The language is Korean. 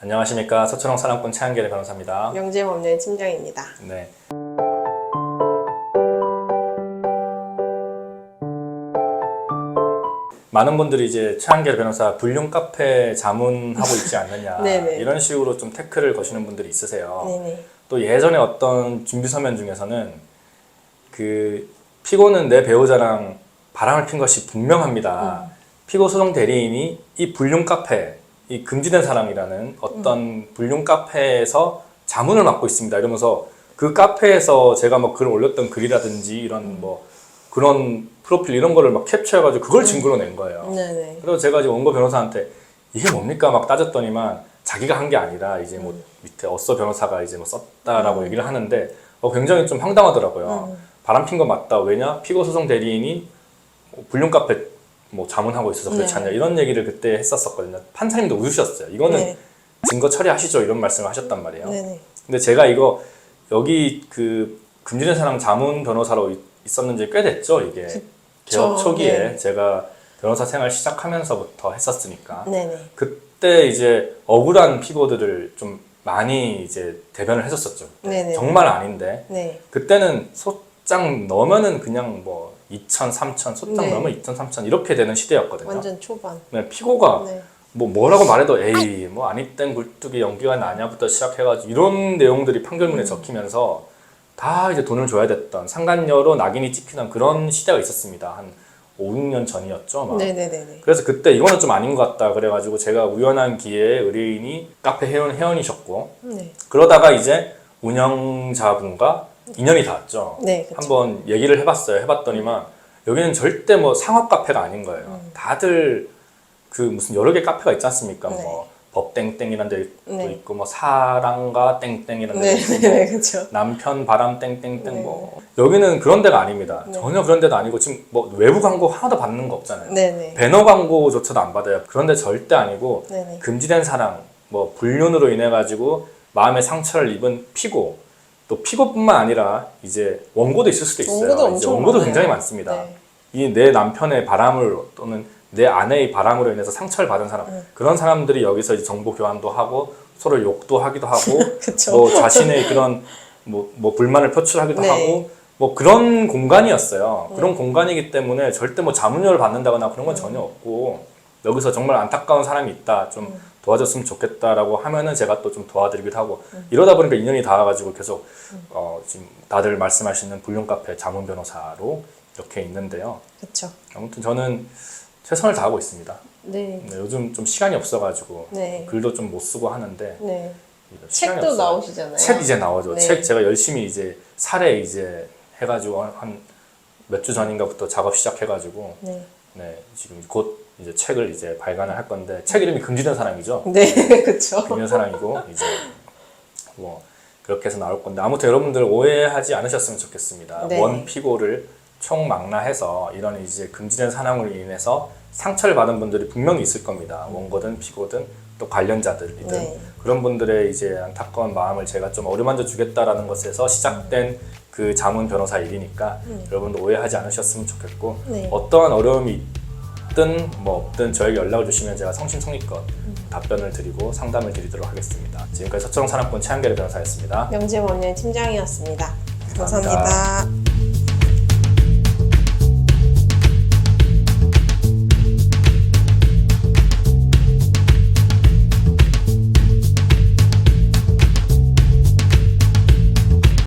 안녕하십니까 서초롱 사랑꾼 최한결의 변호사입니다. 명재법률 팀장입니다. 네. 많은 분들이 이제 최한결 변호사 불륜 카페 자문하고 있지 않느냐. 이런 식으로 좀 태클을 거시는 분들이 있으세요. 네네. 또 예전에 어떤 준비 서면 중에서는 그 피고는 내 배우자랑 바람을 핀 것이 분명합니다. 피고 소송 대리인이 이 불륜 카페, 이 금지된 사랑이라는 어떤 불륜 카페에서 자문을 맡고 있습니다. 이러면서 그 카페에서 제가 뭐 글을 올렸던 글이라든지 이런 뭐 그런 프로필 이런 거를 막 캡처해가지고 그걸 증거로 낸 거예요. 네네. 그래서 제가 이제 원고 변호사한테 이게 뭡니까 막 따졌더니만 자기가 한 게 아니라 이제 뭐 밑에 어서 변호사가 이제 뭐 썼다라고 얘기를 하는데 어, 굉장히 좀 황당하더라고요. 바람 핀 거 맞다. 왜냐? 피고 소송 대리인이 뭐 불륜 카페 뭐 자문하고 있어서 그렇지 네. 않냐 이런 얘기를 그때 했었었거든요. 판사님도 웃으셨어요. 이거는 네. 증거 처리하시죠 이런 말씀을 하셨단 말이에요. 네네. 근데 제가 이거 여기 그 금지된 사랑 자문 변호사로 있- 있었는지 꽤 됐죠 이게 개업 초기에 네. 제가 변호사 생활 시작하면서부터 했었으니까 네네. 그때 이제 억울한 피고들을 좀 많이 이제 대변을 했었었죠. 정말 아닌데 네. 그때는 소장 넣으면은 그냥 뭐 2천, 3천, 소장 네. 넣으면 2천, 3천 이렇게 되는 시대였거든요. 완전 초반. 네, 피고가 네. 뭐 뭐라고 말해도 에이 뭐 아니땐 굴뚝이 연기가 나냐부터 시작해가지고 이런 내용들이 판결문에 적히면서 다 이제 돈을 줘야 됐던 상간녀로 낙인이 찍히던 그런 시대가 있었습니다. 한 5, 6년 전이었죠. 막. 네네네네. 그래서 그때 이거는 좀 아닌 것 같다 그래가지고 제가 우연한 기회에 의뢰인이 카페 회원 회원이셨고 네. 그러다가 이제 운영자분과 인연이 닿았죠. 네. 그쵸. 한번 얘기를 해봤어요. 해봤더니만 여기는 절대 뭐 상업 카페가 아닌 거예요. 음. 다들 그 무슨 여러 개 카페가 있지 않습니까? 네. 뭐 법땡땡이라는 데도 네. 있고 뭐 사랑가 땡땡이라는 네. 데도 있고 네. 그쵸. 남편 바람 땡땡땡 네. 뭐 여기는 그런 데가 아닙니다. 네. 전혀 그런 데도 아니고 지금 뭐 외부 광고 하나도 받는 거 없잖아요. 네 네. 배너 광고조차도 안 받아요. 그런 데 절대 아니고 네 네. 금지된 사랑, 뭐 불륜으로 인해 가지고 마음의 상처를 입은 피고 또 피고뿐만 아니라 이제 원고도 있을 수도 있어요. 원고도 이제 엄청 원고도 많아요. 굉장히 많습니다. 네. 이 내 남편의 바람을 또는 내 아내의 바람으로 인해서 상처를 받은 사람 네. 그런 사람들이 여기서 이제 정보 교환도 하고 서로 욕도 하기도 하고 그쵸. 뭐 자신의 그런 뭐, 뭐 불만을 표출하기도 네. 하고 뭐 그런 공간이었어요. 그런 공간이기 때문에 절대 뭐 자문료를 받는다거나 그런 건 전혀 없고 여기서 정말 안타까운 사람이 있다 좀 도와줬으면 좋겠다라고 하면은 제가 또 좀 도와드리기도 하고 이러다 보니까 인연이 닿아가지고 계속 어 지금 다들 말씀하시는 불륜 카페 자문 변호사로 이렇게 있는데요. 그쵸. 아무튼 저는 최선을 다하고 있습니다. 네. 네, 요즘 좀 시간이 없어가지고 네. 글도 좀 못 쓰고 하는데 네. 시간이 책도 없어요. 나오시잖아요. 책 이제 나오죠. 네. 책 제가 열심히 이제 사례 이제 해가지고 한 몇 주 전인가부터 작업 시작해가지고 네. 네 지금 곧 이제 책을 이제 발간을 할 건데 책 이름이 금지된 사랑이죠. 네. 그쵸. 금지된 사랑이고 이제 뭐 그렇게 해서 나올 건데 아무튼 여러분들 오해하지 않으셨으면 좋겠습니다. 네. 원 피고를 총망라해서 이런 이제 금지된 사랑으로 인해서 상처를 받은 분들이 분명히 있을 겁니다. 원고든 피고든 또 관련자들이든 네. 그런 분들의 이제 안타까운 마음을 제가 좀 어루만져 주겠다라는 것에서 시작된 그 자문 변호사 일이니까 여러분들 오해하지 않으셨으면 좋겠고 네. 어떠한 어려움이 있든 뭐 없든 저에게 연락을 주시면 제가 성심성의껏 답변을 드리고 상담을 드리도록 하겠습니다. 지금까지 서초롱 산업군 최한결 변호사였습니다. 명재법률 팀장이었습니다. 감사합니다. 감사합니다.